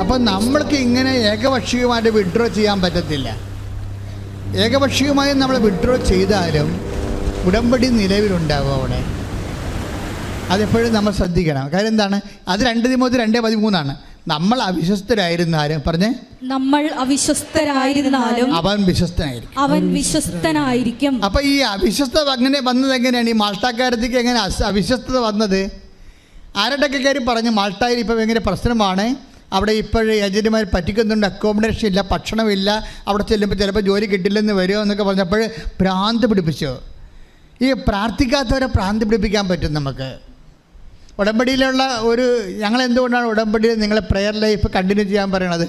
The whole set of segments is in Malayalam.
അപ്പം നമ്മൾക്ക് ഇങ്ങനെ ഏകപക്ഷീയമായിട്ട് വിഡ്രോ ചെയ്യാൻ പറ്റത്തില്ല. ഏകപക്ഷീയമായി നമ്മൾ വിഡ്രോ ചെയ്താലും ഉടമ്പടി നിലവിലുണ്ടാവും അവിടെ. അതെപ്പോഴും നമ്മൾ ശ്രദ്ധിക്കണം. കാര്യം എന്താണ്? അത് രണ്ട് തിമോത്തി രണ്ടേ പതിമൂന്നാണ്. നമ്മൾ അവിശ്വസ്തരായിരുന്നാലും പറഞ്ഞേ? നമ്മൾ അവിശ്വസ്തരായിരുന്നാലും അവൻ വിശ്വസ്തനായിരിക്കും. അവൻ വിശ്വസ്തനായിരിക്കും. അപ്പൊ ഈ അവിശ്വസ്ത അങ്ങനെ വന്നത് എങ്ങനെയാണ്? ഈ മാൾട്ടാക്കാരത്തേക്ക് എങ്ങനെ അവിശ്വസ്ത അവിശ്വസ്തത വന്നത്? ആരുടെയൊക്കെ കാര്യം പറഞ്ഞു മാൾട്ടായിൽ ഇപ്പം ഭയങ്കര പ്രശ്നമാണ്? അവിടെ ഇപ്പോഴേ ഏജന്റുമാർ പറ്റിക്കുന്നുണ്ട് അക്കോമഡേഷൻ ഇല്ല ഭക്ഷണമില്ല അവിടെ ചെല്ലുമ്പോൾ ചിലപ്പോൾ ജോലി കിട്ടില്ലെന്ന് വരുമോ എന്നൊക്കെ പറഞ്ഞപ്പോൾ ഭ്രാന്ത് പിടിപ്പിച്ചു. ഈ പ്രാർത്ഥിക്കാത്തവരെ ഭ്രാന്ത് പിടിപ്പിക്കാൻ പറ്റും നമുക്ക്. ഉടമ്പടിയിലുള്ള ഒരു ഞങ്ങൾ എന്തുകൊണ്ടാണ് ഉടമ്പടിയിൽ നിങ്ങളെ പ്രെയർ ലൈഫ് കണ്ടിന്യൂ ചെയ്യാൻ പറയണത്?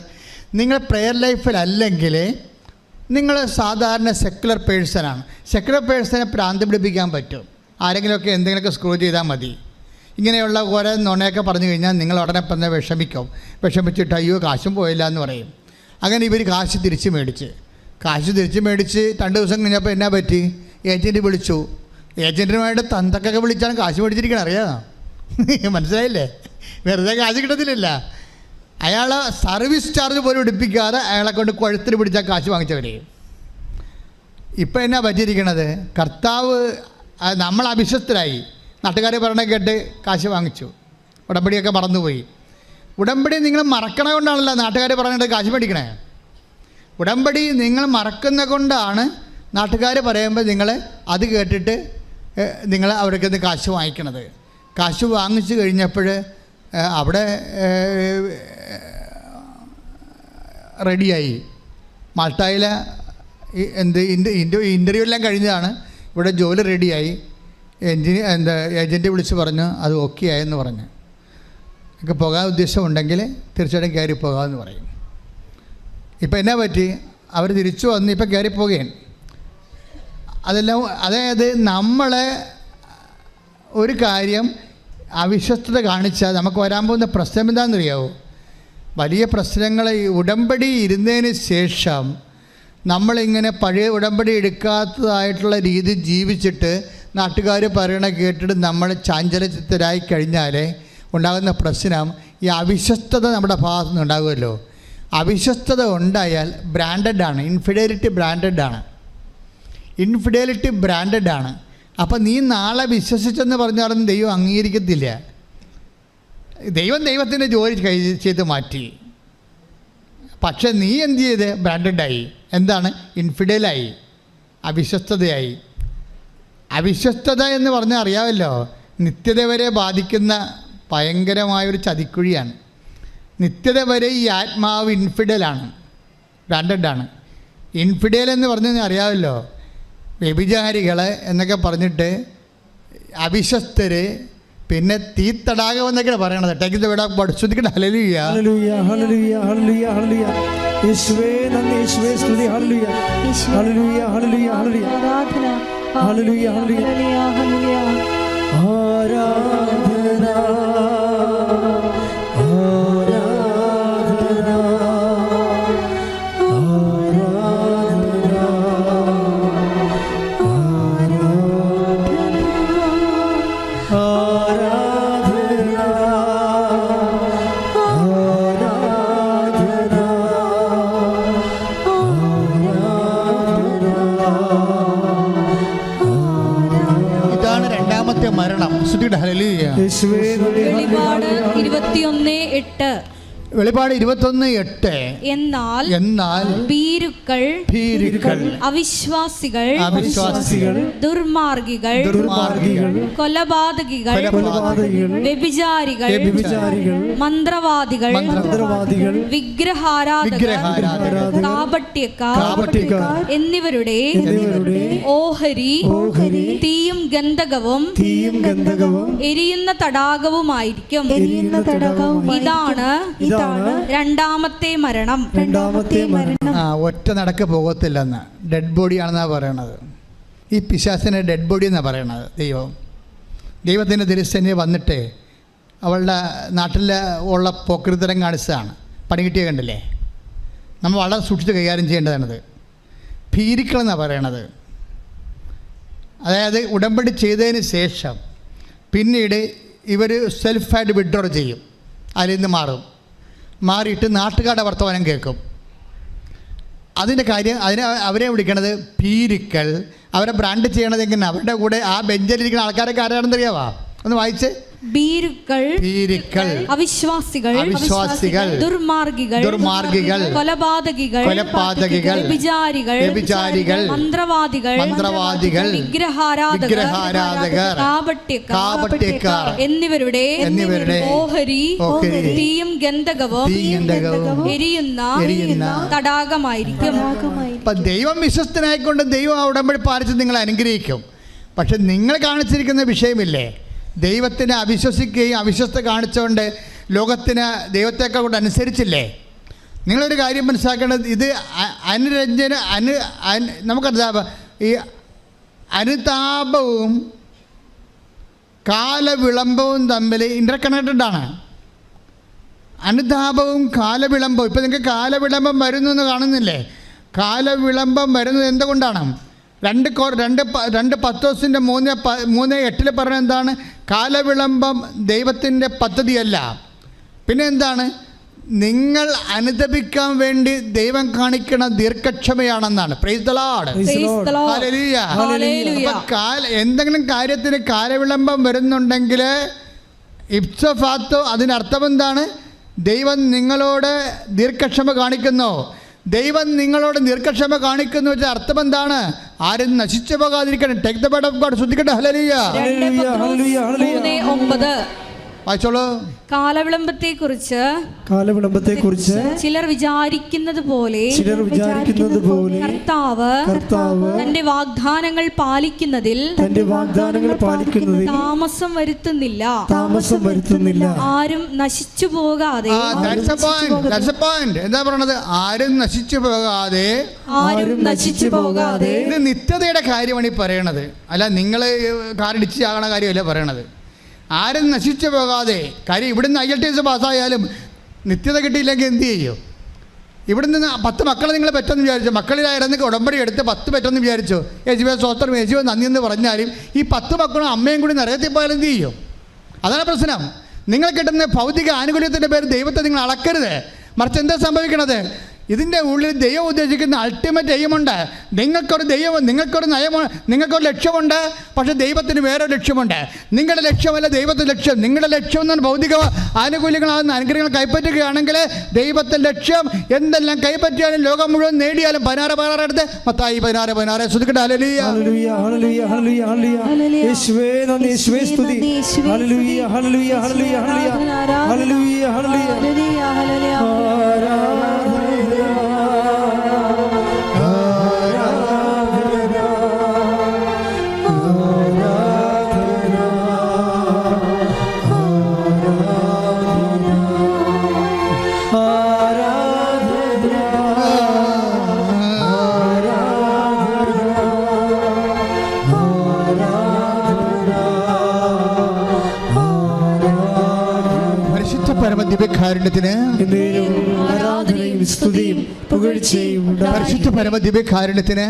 നിങ്ങൾ പ്രെയർ ലൈഫിലല്ലെങ്കിൽ നിങ്ങൾ സാധാരണ സെക്കുലർ പേഴ്സണാണ് സെക്കുലർ പേഴ്സണെ പ്രാന്ത് പിടിപ്പിക്കാൻ പറ്റും. ആരെങ്കിലുമൊക്കെ എന്തെങ്കിലുമൊക്കെ സ്ക്രൂ ചെയ്താൽ മതി. ഇങ്ങനെയുള്ള ഓരോ നുണയൊക്കെ പറഞ്ഞു കഴിഞ്ഞാൽ നിങ്ങൾ ഉടനെ തന്നെ വിഷമിക്കും. വിഷമിച്ചിട്ട് അയ്യോ കാശും പോയില്ല എന്ന് പറയും. അങ്ങനെ ഇവർ കാശ് തിരിച്ച് മേടിച്ച്. കാശ് തിരിച്ച് മേടിച്ച് രണ്ട് ദിവസം കഴിഞ്ഞപ്പോൾ എന്നാ പറ്റി? ഏജന്റ് വിളിച്ചു. ഏജന്റിനുമായിട്ട് തന്തക്കൊക്കെ വിളിച്ചാണ് കാശ് മേടിച്ചിരിക്കണം അറിയാമോ മനസ്സിലായില്ലേ? വെറുതെ കാശ് കിട്ടത്തില്ല അയാൾ സർവീസ് ചാർജ് പോലും എടുപ്പിക്കാതെ അയാളെ കൊണ്ട് കുഴത്തിൽ പിടിച്ചാൽ കാശ് വാങ്ങിച്ചവരെയും ഇപ്പം എന്നാ പറ്റിയിരിക്കണത്? കർത്താവ് നമ്മൾ അവിശ്വസ്തരായി. നാട്ടുകാർ പറയണ കേട്ട് കാശ് വാങ്ങിച്ചു. ഉടമ്പടിയൊക്കെ മറന്നുപോയി. ഉടമ്പടി നിങ്ങൾ മറക്കണ കൊണ്ടാണല്ലോ നാട്ടുകാർ പറഞ്ഞിട്ട് കാശ് മേടിക്കണേ. ഉടമ്പടി നിങ്ങൾ മറക്കുന്ന കൊണ്ടാണ് നാട്ടുകാർ പറയുമ്പോൾ നിങ്ങൾ അത് കേട്ടിട്ട് നിങ്ങൾ അവർക്ക് നിന്ന് കാശ് വാങ്ങിക്കണത്. കാശ് വാങ്ങിച്ചു കഴിഞ്ഞപ്പോൾ അവിടെ റെഡിയായി. മാൾട്ടായിലെ എന്ത് ഇന്റർ ഇന്റർവ്യൂ എല്ലാം കഴിഞ്ഞതാണ്. ഇവിടെ ജോലി റെഡിയായി. എൻജിനി എന്താ ഏജന്റ് വിളിച്ച് പറഞ്ഞു അത് ഓക്കെ ആയെന്ന് പറഞ്ഞു. എനിക്ക് പോകാൻ ഉദ്ദേശമുണ്ടെങ്കിൽ തീർച്ചയായിട്ടും കയറി പോകാമെന്ന് പറയും. ഇപ്പം എന്നാ പറ്റി? അവർ തിരിച്ചു വന്ന് ഇപ്പം കയറി പോകുകയാണ് അതെല്ലാം അതായത് നമ്മളെ ഒരു കാര്യം അവിശ്വസ്തത കാണിച്ചാൽ നമുക്ക് വരാൻ പോകുന്ന പ്രശ്നം എന്താണെന്നറിയാവോ? വലിയ പ്രശ്നങ്ങൾ ഉടമ്പടി ഇരുന്നതിന് ശേഷം നമ്മളിങ്ങനെ പഴയ ഉടമ്പടി എടുക്കാത്തതായിട്ടുള്ള രീതി ജീവിച്ചിട്ട് നാട്ടുകാർ പറയണ കേട്ടിട്ട് നമ്മൾ ചാഞ്ചലചിത്തരായി കഴിഞ്ഞാൽ ഉണ്ടാകുന്ന പ്രശ്നം ഈ അവിശ്വസ്തത നമ്മുടെ ഭാഗത്തു നിന്ന് ഉണ്ടാകുമല്ലോ. അവിശ്വസ്തത ഉണ്ടായാൽ ബ്രാൻഡഡ് ആണ് ഇൻഫിഡലിറ്റി ബ്രാൻഡഡ് ആണ്. ഇൻഫിഡലിറ്റി ബ്രാൻഡഡ് ആണ്. അപ്പം നീ നാളെ വിശ്വസിച്ചെന്ന് പറഞ്ഞാലും ദൈവം അംഗീകരിക്കത്തില്ല. ദൈവം ദൈവത്തിന്റെ ജോലി ചെയ്ത് മാറ്റി. പക്ഷെ നീ എന്ത് ചെയ്ത്? ബ്രാൻഡഡായി എന്താണ്? ഇൻഫിഡലായി അവിശ്വസ്തതയായി. അവിശ്വസ്തത എന്ന് പറഞ്ഞാൽ അറിയാമല്ലോ നിത്യത വരെ ബാധിക്കുന്ന ഭയങ്കരമായൊരു ചതിക്കുഴിയാണ്. നിത്യത വരെ ഈ ആത്മാവ് ഇൻഫിഡലാണ്. ബ്രാൻഡഡാണ്. ഇൻഫിഡേൽ എന്ന് പറഞ്ഞു അറിയാമല്ലോ വ്യഭിചാരികൾ എന്നൊക്കെ പറഞ്ഞിട്ട് അവിശ്വസ്തർ പിന്നെ തീത്തടാകം എന്നൊക്കെയാണ് പറയണത്. ടേക്ക് ദ വേർഡ് ശ്രദ്ധിക്കട്ടെ ഹല്ലേലൂയ ഹല്ലേലൂയ ഹല്ലേലൂയ ഹല്ലേലൂയ ഹല്ലേലൂയ യേശുവേ നന്ദി. യേശുവേ സ്തുതി. ഹല്ലേലൂയ ഹല്ലേലൂയ ഹല്ലേലൂയ ആരാധന. ആരാധന വെളിപാട് ഇരുപത്തിയൊന്ന് എട്ട്. വെളിപാട് ഇരുപത്തൊന്ന് എട്ട്. എന്നാൽ എന്നാൽ ഭീരുക്കൾ ഭീരുക്കൾ അവിശ്വാസികൾ അവിശ്വാസികൾ ദുർമാർഗികൾ ദുർമാർഗികൾ കൊലപാതകികൾ കൊലപാതകികൾ വ്യഭിചാരികൾ വ്യഭിചാരികൾ മന്ത്രവാദികൾ മന്ത്രവാദികൾ വിഗ്രഹാരാധകർ വിഗ്രഹാരാധകർ കാപട്യക്കാർ എന്നിവരുടെ ഓഹരി ഓഹരി തീയും ഗന്ധകവും തീയും ഗന്ധകവും എരിയുന്ന തടാകവുമായിരിക്കും. എരിയുന്ന തടാകവും ഇതാണ് ഇതാണ് രണ്ടാമത്തെ മരണം. രണ്ടാമത്തെ മരണം. ആ ഒറ്റ നടക്ക് പോകത്തില്ലെന്ന്. ഡെഡ് ബോഡിയാണെന്നാണ് പറയണത്. ഈ പിശാസിനെ ഡെഡ് ബോഡി എന്നാണ് പറയണത് ദൈവം. ദൈവത്തിന്റെ തിരുസേന വന്നിട്ട് അവളുടെ നാട്ടിൽ ഉള്ള പോക്കൃതരം കാണിച്ചതാണ് പണി കിട്ടിയ കണ്ടില്ലേ? നമ്മൾ വളരെ സൂക്ഷിച്ച് കൈകാര്യം ചെയ്യേണ്ടതാണത്. ഭീരിക്കളെന്നാണ് പറയണത്. അതായത് ഉടമ്പടി ചെയ്തതിന് ശേഷം പിന്നീട് ഇവർ സെൽഫായിട്ട് വിഡ്രോ ചെയ്യും. അതിൽ നിന്ന് മാറും. മാറിയിട്ട് നാട്ടുകാരുടെ വർത്തമാനം കേൾക്കും. അതിന്റെ കാര്യം അതിനെ അവരെ വിളിക്കണത് പീരിക്കൽ അവരെ ബ്രാൻഡ് ചെയ്യണത് എങ്ങനെ അവരുടെ കൂടെ ആ ബെഞ്ചിലിരിക്കുന്ന ആൾക്കാരൊക്കെ ആരാണെന്ന് അറിയാവാ ഒന്ന് വായിച്ച്. ഭീരുക്കൾ പീരിക്കൽ അവിശ്വാസികൾ അവിശ്വാസികൾ, ദുർമാർഗികൾ ദുർമാർഗികൾ, കൊലപാതകികൾ കൊലപാതകികൾ, വ്യഭിചാരികൾ വ്യഭിചാരികൾ, മന്ത്രവാദികൾ മന്ത്രവാദികൾ, വിഗ്രഹാരാധകർ വിഗ്രഹാരാധകർ, കാപട്യക്കാർ കാപട്യക്കാർ എന്നിവരുടെ എന്നിവരുടെ ഓഹരി ഓഹരി, തീയും ഗന്ധകവും തീയന്തകവും എരിയുന്ന എരിയുന്ന തടാകമായിരിക്കും. അപ്പൊ ദൈവം വിശ്വസ്തനായിക്കൊണ്ട് ദൈവം ഉടമ്പടി പാലിച്ച് നിങ്ങളെ അനുഗ്രഹിക്കും. പക്ഷെ നിങ്ങൾ കാണിച്ചിരിക്കുന്ന വിഷയമില്ലേ? ദൈവത്തിനെ അവിശ്വസിക്കുകയും അവിശ്വസ്ത കാണിച്ചുകൊണ്ട് ലോകത്തിന് ദൈവത്തെക്കാൾ കൊണ്ട് അനുസരിച്ചില്ലേ? നിങ്ങളൊരു കാര്യം മനസ്സിലാക്കേണ്ടത് ഇത് അനുരഞ്ജന അനു നമുക്കറിയാം ഈ അനുതാപവും കാലവിളംബവും തമ്മിൽ ഇന്റർ കണക്റ്റഡ് ആണ്. അനുതാപവും കാലവിളംബവും ഇപ്പം നിങ്ങൾക്ക് കാലവിളംബം വരുന്നു എന്ന് കാണുന്നില്ലേ? കാലവിളംബം വരുന്നത് എന്തുകൊണ്ടാണ്? രണ്ട് കോ രണ്ട് പ- രണ്ട് പത്തോസിന്റെ മൂന്ന് പ- മൂന്ന് എട്ടിൽ പറഞ്ഞ എന്താണ്? കാലവിളംബം ദൈവത്തിന്റെ പദ്ധതിയല്ല. പിന്നെ എന്താണ്? നിങ്ങൾ അനുദപിക്കാൻ വേണ്ടി ദൈവം കാണിക്കുന്ന ദീർഘക്ഷമയാണെന്നാണ്. എന്തെങ്കിലും കാര്യത്തിന് കാലവിളംബം വരുന്നുണ്ടെങ്കിൽ ഇപ്സഫാത്തോ അതിനർത്ഥം എന്താണ്? ദൈവം നിങ്ങളോട് ദീർഘക്ഷമ കാണിക്കുന്നു. ദൈവം നിങ്ങളോട് ദീർഘക്ഷമ കാണിക്കുന്നു. വെച്ചാൽ അർത്ഥം എന്താണ്? ആരും നശിച്ചു പോകാതിരിക്കണം take the word of God ശ്രദ്ധിക്കട്ടെ. ഹലലിയ ഹല്ലേലൂയ, ഹല്ലേലൂയ, ഹല്ലേലൂയ. മൂന്ന് ഒമ്പത്. വായിച്ചോളൂ. കാലവിളംബത്തെ കുറിച്ച് കാലവിളംബത്തെ കുറിച്ച് ചിലർ വിചാരിക്കുന്നത് പോലെ ചിലർ വിചാരിക്കുന്നത് പോലെ കർത്താവ് കർത്താവ് തന്റെ വാഗ്ദാനങ്ങൾ പാലിക്കുന്നതിൽ തന്റെ വാഗ്ദാനങ്ങൾ പാലിക്കുന്നതിൽ താമസം വരുത്തുന്നില്ല. താമസം വരുത്തുന്നില്ല. ആരും നശിച്ചു പോകാതെ ആ that's a point that's a point എന്താ പറയണത്? ആരും നശിച്ചു പോകാതെ ആരും നശിച്ചു പോകാതെ ഇത് നിത്യതയുടെ കാര്യമാണ് ഈ പറയണത്. അല്ല നിങ്ങൾ കാറിടിച്ച് ചാകണ കാര്യമല്ല പറയണത്. ആരും നശിച്ചു പോകാതെ. കാര്യം ഇവിടുന്ന് ഐ എൽ ടി എസ് പാസ്സായാലും നിത്യത കിട്ടിയില്ലെങ്കിൽ എന്ത് ചെയ്യും? ഇവിടുന്ന് പത്ത് മക്കളെ നിങ്ങൾ പറ്റുമെന്ന് വിചാരിച്ചു. മക്കളിലായിരുന്നു ഉടമ്പടി എടുത്ത് പത്ത് പറ്റുമെന്ന് വിചാരിച്ചു. യേശുവേ സ്വോത്രം യേശുവേ നന്ദി എന്ന് പറഞ്ഞാലും ഈ പത്ത് മക്കളും അമ്മയും കൂടി നരകത്തിൽ പോയാൽ എന്ത് ചെയ്യും? അതാണ് പ്രശ്നം. നിങ്ങൾ കിട്ടുന്ന ഭൗതിക ആനുകൂല്യത്തിന്റെ പേര് ദൈവത്തെ നിങ്ങൾ അളക്കരുത്. മറിച്ച് എന്താ സംഭവിക്കണത്? ഇതിന്റെ ഉള്ളിൽ ദൈവം ഉദ്ദേശിക്കുന്ന അൾട്ടിമേറ്റ് എയിമുണ്ട് നിങ്ങൾക്കൊരു ദൈവം നിങ്ങൾക്കൊരു നയമോ നിങ്ങൾക്കൊരു ലക്ഷ്യമുണ്ട് പക്ഷേ ദൈവത്തിന് വേറെ ലക്ഷ്യമുണ്ട്. നിങ്ങളുടെ ലക്ഷ്യമല്ല ദൈവത്തിന്റെ ലക്ഷ്യം. നിങ്ങളുടെ ലക്ഷ്യം എന്ന് പറഞ്ഞാൽ ഭൗതിക ആനുകൂല്യങ്ങളാകുന്ന അനുഗ്രഹങ്ങൾ കൈപ്പറ്റുകയാണെങ്കിൽ ദൈവത്തിന്റെ ലക്ഷ്യം എന്തെല്ലാം കൈപ്പറ്റിയാലും ലോകം മുഴുവൻ നേടിയാലും പതിനാറ് പതിനാറ് അടുത്ത് മത്തായി പതിനാറ് പതിനാറ്. ശ്രദ്ധിക്കട്ടെ. അലലിയ ഹല്ലേലൂയ, ഹല്ലേലൂയ, ഹല്ലേലൂയ, പരമദിവ്യകാരുണ്യത്തിന് ആരാധനയും സ്തുതിയും പുകഴ്ചയും പരിശുദ്ധ പരമദിവ്യകാരുണ്യത്തിന്